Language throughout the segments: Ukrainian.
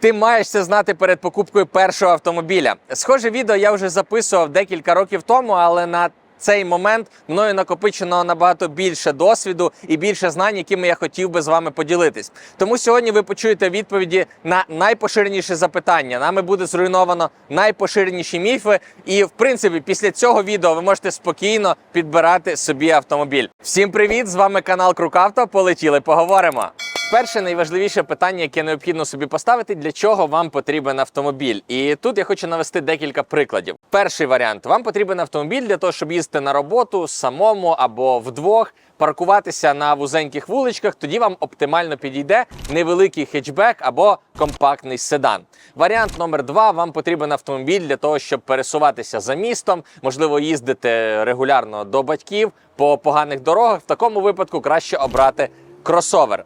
Ти маєш це знати перед покупкою першого автомобіля. Схоже відео я вже записував декілька років тому, але на цей момент мною накопичено набагато більше досвіду і більше знань, якими я хотів би з вами поділитись. Тому сьогодні ви почуєте відповіді на найпоширеніші запитання. Нами буде зруйновано найпоширеніші міфи. І, в принципі, після цього відео ви можете спокійно підбирати собі автомобіль. Всім привіт! З вами канал Крукавто. Полетіли, поговоримо. Перше найважливіше питання, яке необхідно собі поставити, для чого вам потрібен автомобіль. І тут я хочу навести декілька прикладів. Перший варіант: вам потрібен автомобіль для того, щоб їздити на роботу самому або вдвох, паркуватися на вузеньких вуличках. Тоді вам оптимально підійде невеликий хетчбек або компактний седан. Варіант номер два: вам потрібен автомобіль для того, щоб пересуватися за містом, можливо, їздити регулярно до батьків по поганих дорогах. В такому випадку краще обрати кросовер.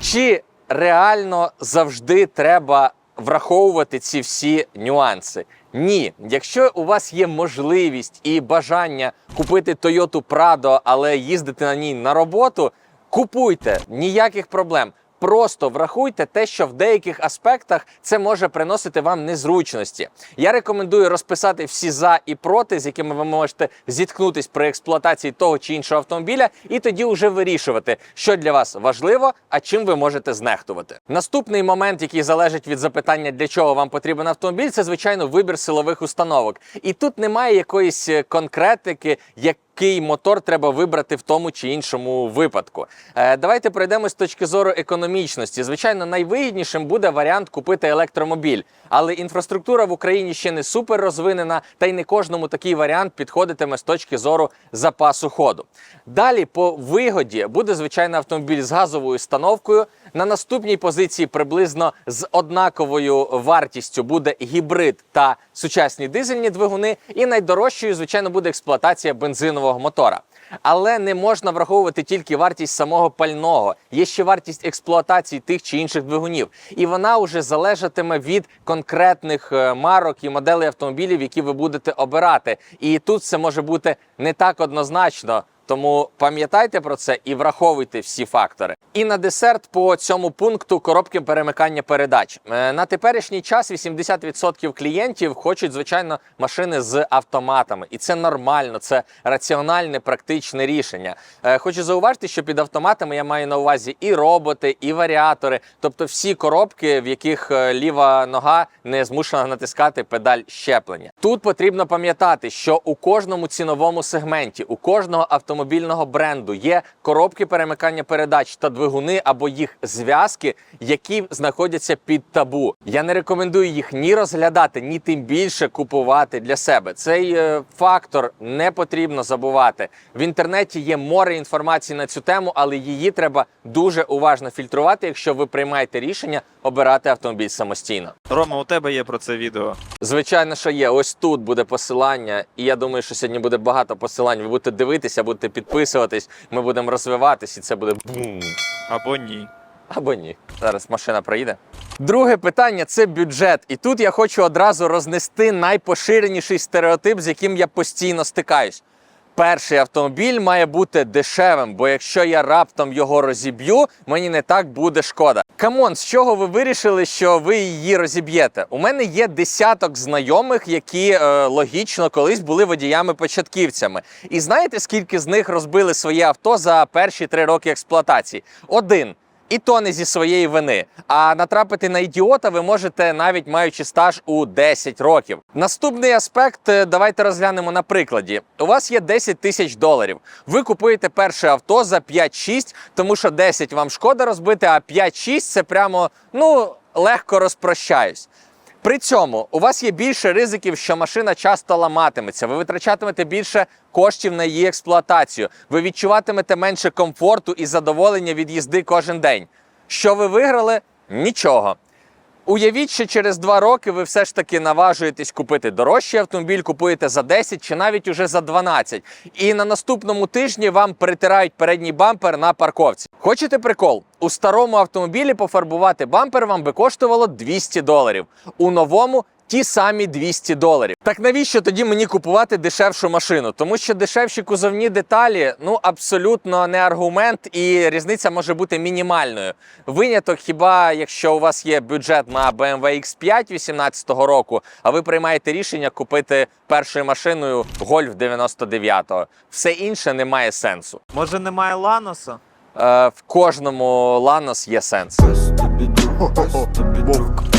Чи реально завжди треба враховувати ці всі нюанси? Ні, якщо у вас є можливість і бажання купити Toyota Prado, але їздити на ній на роботу, купуйте ніяких проблем. Просто врахуйте те, що в деяких аспектах це може приносити вам незручності. Я рекомендую розписати всі за і проти, з якими ви можете зіткнутись при експлуатації того чи іншого автомобіля, і тоді вже вирішувати, що для вас важливо, а чим ви можете знехтувати. Наступний момент, який залежить від запитання, для чого вам потрібен автомобіль, це звичайно вибір силових установок. І тут немає якоїсь е, конкретики, як який мотор треба вибрати в тому чи іншому випадку. Е, давайте пройдемо з точки зору економічності. Звичайно, найвигіднішим буде варіант купити електромобіль, але інфраструктура в Україні ще не супер розвинена, та й не кожному такий варіант підходитиме з точки зору запасу ходу. Далі по вигоді буде звичайно автомобіль з газовою установкою. На наступній позиції приблизно з однаковою вартістю буде гібрид та сучасні дизельні двигуни. І найдорожчою, звичайно, буде експлуатація бензинового мотора. Але не можна враховувати тільки вартість самого пального. Є ще вартість експлуатації тих чи інших двигунів, і вона вже залежатиме від конкретних е, марок і моделей автомобілів, які ви будете обирати. І тут це може бути не так однозначно. Тому пам'ятайте про це і враховуйте всі фактори. І на десерт по цьому пункту коробки перемикання передач. Е, На теперішній час 80% клієнтів хочуть, звичайно, машини з автоматами, і це нормально, це раціональне, практичне рішення. Е, Хочу зауважити, що під автоматами я маю на увазі і роботи, і варіатори, тобто всі коробки, в яких е, ліва нога не змушена натискати педаль щеплення. Тут потрібно пам'ятати, що у кожному ціновому сегменті, у кожного автомобільного бренду є коробки перемикання передач та двигуни або їх зв'язки, які знаходяться під табу. Я не рекомендую їх ні розглядати, ні тим більше купувати для себе. Цей е, фактор не потрібно забувати. В інтернеті є море інформації на цю тему, але її треба дуже уважно фільтрувати, якщо ви приймаєте рішення обирати автомобіль самостійно. Рома, у тебе є про це відео. Звичайно, що є. Ось тут буде посилання, і я думаю, що сьогодні буде багато посилань. Ви будете дивитися, будете підписуватись. Ми будемо розвиватись, і це буде бум. Або ні. Або ні. Зараз машина проїде. Друге питання це бюджет. І тут я хочу одразу рознести найпоширеніший стереотип, з яким я постійно стикаюсь. Перший автомобіль має бути дешевим, бо якщо я раптом його розіб'ю, мені не так буде шкода. Камон, з чого ви вирішили, що ви її розіб'єте? У мене є десяток знайомих, які е, логічно колись були водіями-початківцями. І знаєте, скільки з них розбили своє авто за перші три роки експлуатації? Один. І то не зі своєї вини. А натрапити на ідіота ви можете навіть маючи стаж у 10 років. Наступний аспект е, давайте розглянемо на прикладі. У вас є 10 тисяч доларів. Ви купуєте перше авто за 5-6, тому що 10 вам шкода розбити, а 5-6 це прямо ну легко розпрощаюсь. При цьому у вас є більше ризиків, що машина часто ламатиметься. Ви витрачатимете більше коштів на її експлуатацію. Ви відчуватимете менше комфорту і задоволення від їзди кожен день. Що ви виграли? Нічого. Уявіть, що через два роки ви все ж таки наважуєтесь купити дорожчий автомобіль, купуєте за 10 чи навіть уже за 12. І на наступному тижні вам притирають передній бампер на парковці. Хочете прикол? У старому автомобілі пофарбувати бампер вам би коштувало 200 доларів, у новому ті самі 200 доларів. Так навіщо тоді мені купувати дешевшу машину? Тому що дешевші кузовні деталі ну абсолютно не аргумент, і різниця може бути мінімальною. Виняток, хіба якщо у вас є бюджет на BMW X5 18 року, а ви приймаєте рішення купити першою машиною Golf 99-го. Все інше не має сенсу. Може немає Ланоса? Е, в кожному Lanos є сенс.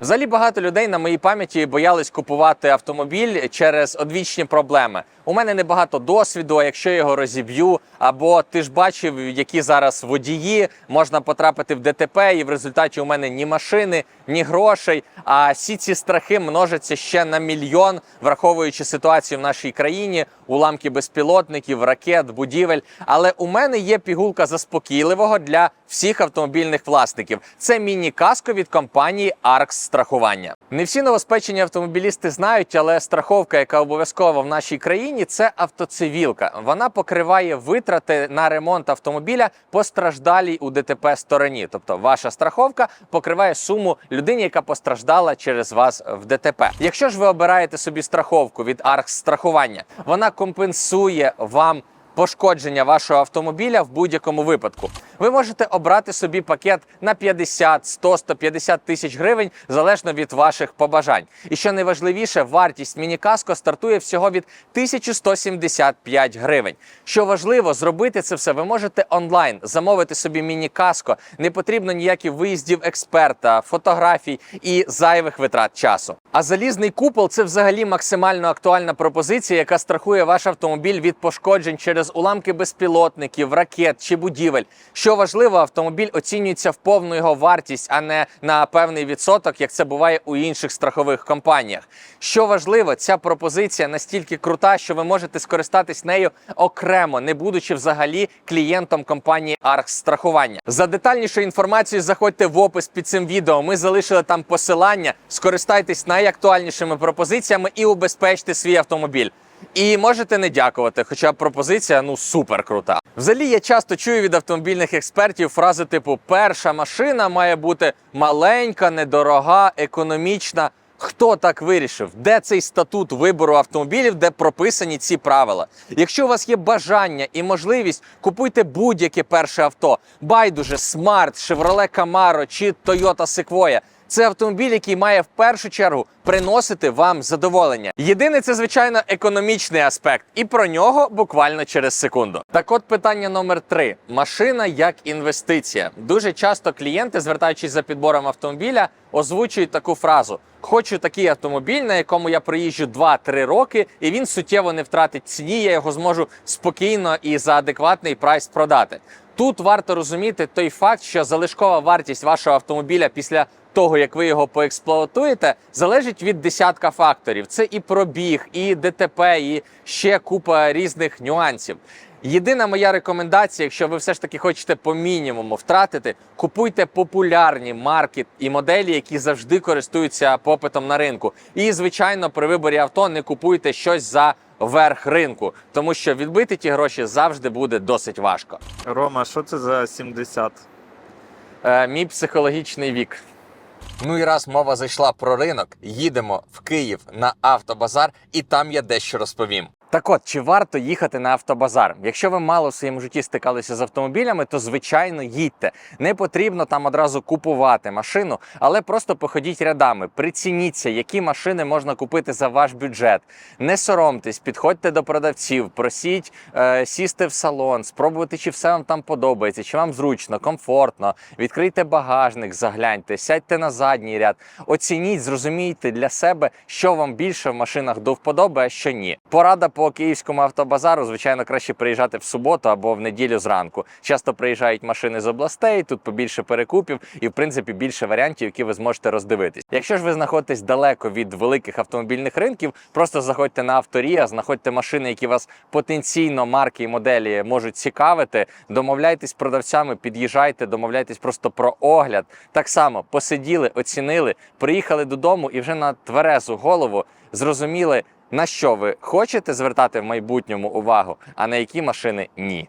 Взагалі багато людей на моїй пам'яті боялись купувати автомобіль через одвічні проблеми. У мене небагато досвіду, а якщо я його розіб'ю, або ти ж бачив, які зараз водії можна потрапити в ДТП, і в результаті у мене ні машини, ні грошей. А всі ці страхи множаться ще на мільйон, враховуючи ситуацію в нашій країні, уламки безпілотників, ракет, будівель. Але у мене є пігулка заспокійливого для всіх автомобільних власників. Це міні-каско від компанії Arx страхування. Не всі новоспечені автомобілісти знають, але страховка, яка обов'язкова в нашій країні, це автоцивілка. Вона покриває витрати на ремонт автомобіля постраждалій у ДТП стороні. Тобто, ваша страховка покриває суму людині, яка постраждала через вас в ДТП. Якщо ж ви обираєте собі страховку від Arx страхування, вона компенсує вам пошкодження вашого автомобіля в будь-якому випадку. Ви можете обрати собі пакет на 50, 100, 150 тисяч гривень залежно від ваших побажань. І що найважливіше, вартість міні-каско стартує всього від 1175 гривень. Що важливо, зробити це все ви можете онлайн, замовити собі міні-каско. Не потрібно ніяких виїздів експерта, фотографій і зайвих витрат часу. А залізний купол це взагалі максимально актуальна пропозиція, яка страхує ваш автомобіль від пошкоджень через уламки безпілотників, ракет чи будівель. Що важливо, автомобіль оцінюється в повну його вартість, а не на певний відсоток, як це буває у інших страхових компаніях. Що важливо, ця пропозиція настільки крута, що ви можете скористатись нею окремо, не будучи взагалі клієнтом компанії Arx страхування. За детальнішою інформацією заходьте в опис під цим відео. Ми залишили там посилання. Скористайтесь найактуальнішими пропозиціями і убезпечте свій автомобіль. І можете не дякувати, хоча пропозиція ну супер крута. Взагалі я часто чую від автомобільних експертів фрази типу: перша машина має бути маленька, недорога, економічна. Хто так вирішив? Де цей статут вибору автомобілів, де прописані ці правила? Якщо у вас є бажання і можливість, купуйте будь-яке перше авто. Байдуже, Smart, Chevrolet Camaro чи Toyota Sequoia. Це автомобіль, який має в першу чергу приносити вам задоволення. Єдине, це звичайно економічний аспект, і про нього буквально через секунду. Так, от питання номер три: машина як інвестиція. Дуже часто клієнти, звертаючись за підбором автомобіля, озвучують таку фразу: Хочу такий автомобіль, на якому я проїжджу 2-3 роки, і він суттєво не втратить ціні. Я його зможу спокійно і за адекватний прайс продати. Тут варто розуміти той факт, що залишкова вартість вашого автомобіля після того, як ви його поексплуатуєте, залежить від десятка факторів. Це і пробіг, і ДТП, і ще купа різних нюансів. Єдина моя рекомендація, якщо ви все ж таки хочете по мінімуму втратити, купуйте популярні марки і моделі, які завжди користуються попитом на ринку. І, звичайно, при виборі авто не купуйте щось за верх ринку, тому що відбити ті гроші завжди буде досить важко. Рома, що це за 70? Е, мій психологічний вік. Ну і раз мова зайшла про ринок, їдемо в Київ на автобазар, і там я дещо розповім. Так от, чи варто їхати на автобазар? Якщо ви мало в своєму житті стикалися з автомобілями, то звичайно їдьте. Не потрібно там одразу купувати машину, але просто походіть рядами, прицініться, які машини можна купити за ваш бюджет. Не соромтесь, підходьте до продавців, просіть е, сісти в салон, спробувати, чи все вам там подобається, чи вам зручно, комфортно. Відкрийте багажник, загляньте, сядьте на задній ряд, оцініть, зрозумійте для себе, що вам більше в машинах до вподоби, а що ні. Порада по київському автобазару, звичайно, краще приїжджати в суботу або в неділю зранку. Часто приїжджають машини з областей, тут побільше перекупів і, в принципі, більше варіантів, які ви зможете роздивитись. Якщо ж ви знаходитесь далеко від великих автомобільних ринків, просто заходьте на авторія, знаходьте машини, які вас потенційно марки і моделі можуть цікавити. Домовляйтесь з продавцями, під'їжджайте, домовляйтесь просто про огляд. Так само посиділи, оцінили, приїхали додому і вже на тверезу голову зрозуміли. На що ви хочете звертати в майбутньому увагу, а на які машини ні.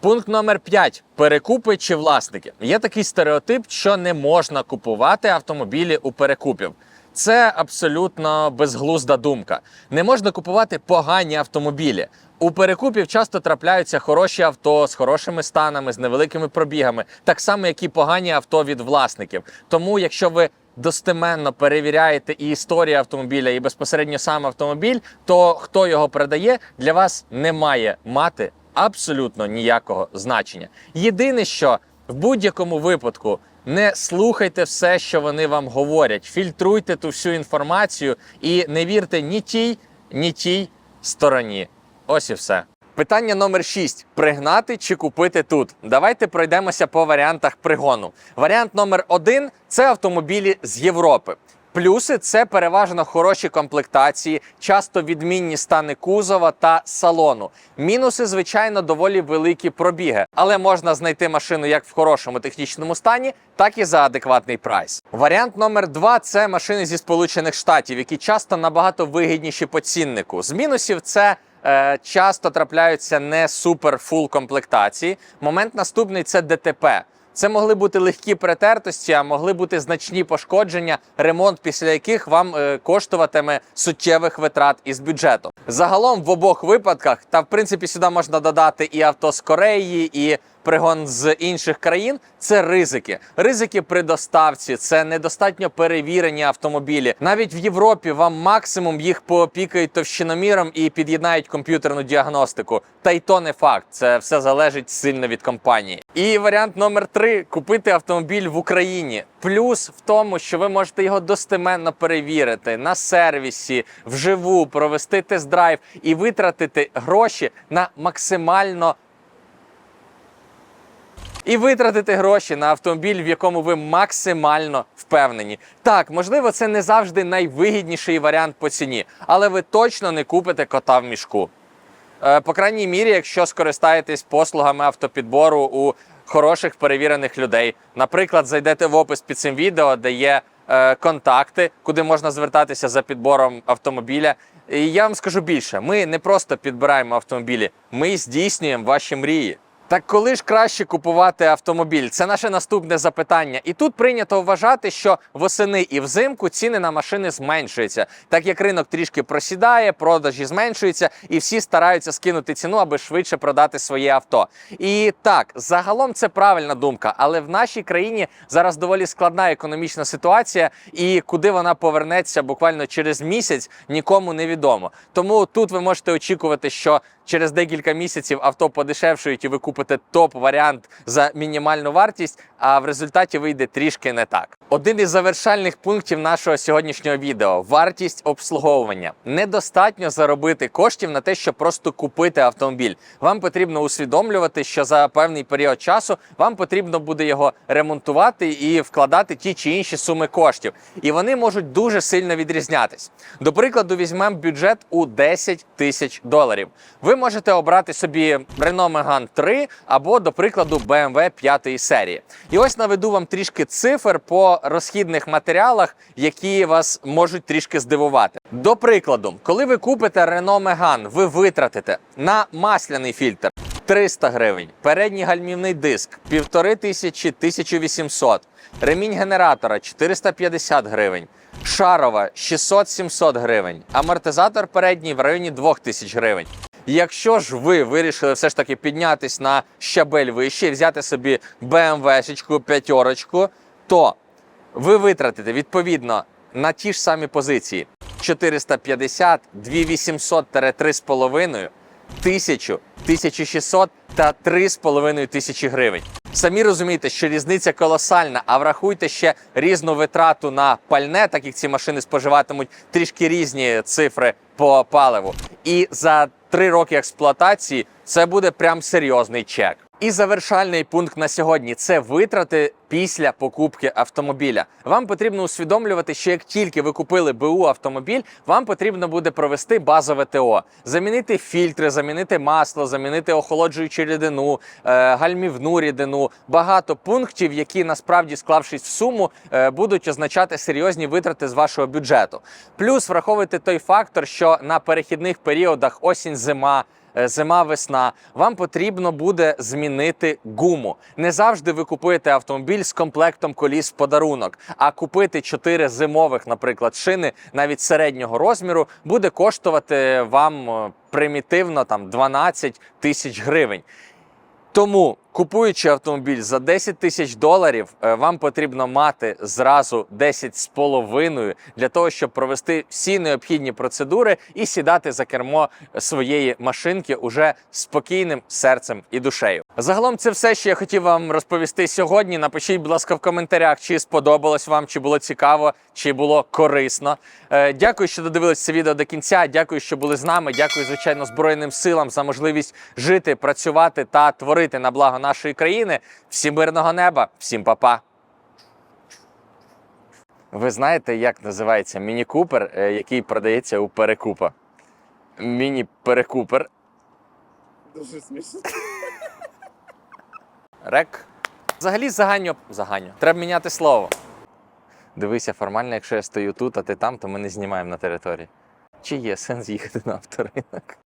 Пункт номер 5. Перекупи чи власники. Є такий стереотип, що не можна купувати автомобілі у перекупів. Це абсолютно безглузда думка. Не можна купувати погані автомобілі. У перекупів часто трапляються хороші авто з хорошими станами, з невеликими пробігами, так само, як і погані авто від власників. Тому, якщо ви достеменно перевіряєте і історію автомобіля, і безпосередньо сам автомобіль, то хто його продає, для вас не має мати абсолютно ніякого значення. Єдине, що в будь-якому випадку не слухайте все, що вони вам говорять, фільтруйте ту всю інформацію і не вірте ні тій, ні тій стороні. Ось і все. Питання номер 6. Пригнати чи купити тут? Давайте пройдемося по варіантах пригону. Варіант номер 1 це автомобілі з Європи. Плюси це переважно хороші комплектації, часто відмінні стани кузова та салону. Мінуси, звичайно, доволі великі пробіги, але можна знайти машину як в хорошому технічному стані, так і за адекватний прайс. Варіант номер два це машини зі Сполучених Штатів, які часто набагато вигідніші по ціннику. З мінусів це. Е, Часто трапляються не супер фул комплектації. Момент наступний це ДТП. Це могли бути легкі перетертості, а могли бути значні пошкодження, ремонт після яких вам е, коштуватиме суттєвих витрат із бюджету. Загалом в обох випадках, та в принципі сюди можна додати і авто з Кореї, і пригон з інших країн. Це ризики. Ризики при доставці, це недостатньо перевірені автомобілі. Навіть в Європі вам максимум їх поопікають товщиноміром і під'єднають комп'ютерну діагностику. Та й то не факт. Це все залежить сильно від компанії. І варіант номер три купити автомобіль в Україні. Плюс в тому, що ви можете його достеменно перевірити на сервісі, вживу, провести тест-драйв і витратити гроші на максимально і витратити гроші на автомобіль, в якому ви максимально впевнені. Так, можливо, це не завжди найвигідніший варіант по ціні, але ви точно не купите кота в мішку. Е, По крайній мірі, якщо скористаєтесь послугами автопідбору у хороших перевірених людей. Наприклад, зайдете в опис під цим відео, де є е, контакти, куди можна звертатися за підбором автомобіля. І я вам скажу більше: ми не просто підбираємо автомобілі, ми здійснюємо ваші мрії. Так коли ж краще купувати автомобіль? Це наше наступне запитання. І тут прийнято вважати, що восени і взимку ціни на машини зменшуються, так як ринок трішки просідає, продажі зменшуються, і всі стараються скинути ціну, аби швидше продати своє авто. І так, загалом це правильна думка, але в нашій країні зараз доволі складна економічна ситуація, і куди вона повернеться буквально через місяць, нікому не відомо. Тому тут ви можете очікувати, що через декілька місяців авто подешевшують і ви купите топ-варіант за мінімальну вартість, а в результаті вийде трішки не так. Один із завершальних пунктів нашого сьогоднішнього відео вартість обслуговування. Недостатньо заробити коштів на те, щоб просто купити автомобіль. Вам потрібно усвідомлювати, що за певний період часу вам потрібно буде його ремонтувати і вкладати ті чи інші суми коштів. І вони можуть дуже сильно відрізнятись. До прикладу, візьмемо бюджет у 10 тисяч доларів. Ви можете обрати собі Renault Megane 3 або, до прикладу, BMW 5 серії. І ось наведу вам трішки цифр по розхідних матеріалах, які вас можуть трішки здивувати. До прикладу, коли ви купите Renault Megane, ви витратите на масляний фільтр 300 гривень, передній гальмівний диск 1500 1800, ремінь генератора 450 гривень. Шарова 600-700 гривень, амортизатор передній в районі 2000 гривень. Якщо ж ви вирішили все ж таки піднятись на щабель вище і взяти собі BMW-шечку, п'ятерочку, то ви витратите відповідно на ті ж самі позиції 450, 2800-3,5, 1000, 1600 та 3,5 тисячі гривень. Самі розумієте, що різниця колосальна, а врахуйте ще різну витрату на пальне, так як ці машини споживатимуть трішки різні цифри по паливу. І за три роки експлуатації це буде прям серйозний чек. І завершальний пункт на сьогодні це витрати після покупки автомобіля. Вам потрібно усвідомлювати, що як тільки ви купили БУ автомобіль, вам потрібно буде провести базове ТО, замінити фільтри, замінити масло, замінити охолоджуючу рідину, е, гальмівну рідину. Багато пунктів, які насправді склавшись в суму, е, будуть означати серйозні витрати з вашого бюджету. Плюс враховуйте той фактор, що на перехідних періодах осінь-зима. е, зима-весна, вам потрібно буде змінити гуму. Не завжди ви купуєте автомобіль з комплектом коліс в подарунок, а купити 4 зимових, наприклад, шини навіть середнього розміру буде коштувати вам е, примітивно там 12 тисяч гривень. Тому, купуючи автомобіль за 10 тисяч доларів, е, вам потрібно мати зразу 10 з половиною для того, щоб провести всі необхідні процедури і сідати за кермо своєї машинки уже спокійним серцем і душею. Загалом, це все, що я хотів вам розповісти сьогодні. Напишіть, будь ласка, в коментарях, чи сподобалось вам, чи було цікаво, чи було корисно. Е, Дякую, що додивились це відео до кінця. Дякую, що були з нами. Дякую, звичайно, Збройним силам за можливість жити, працювати та творити на благо нашої країни. Всім мирного неба, всім па-па. Ви знаєте, як називається міні-купер, е, який продається у перекупа? Міні-перекупер. Дуже смішно. Рек. Взагалі заганьо. Заганьо. Треба міняти слово. Дивися, формально, якщо я стою тут, а ти там, то ми не знімаємо на території. Чи є сенс їхати на авторинок?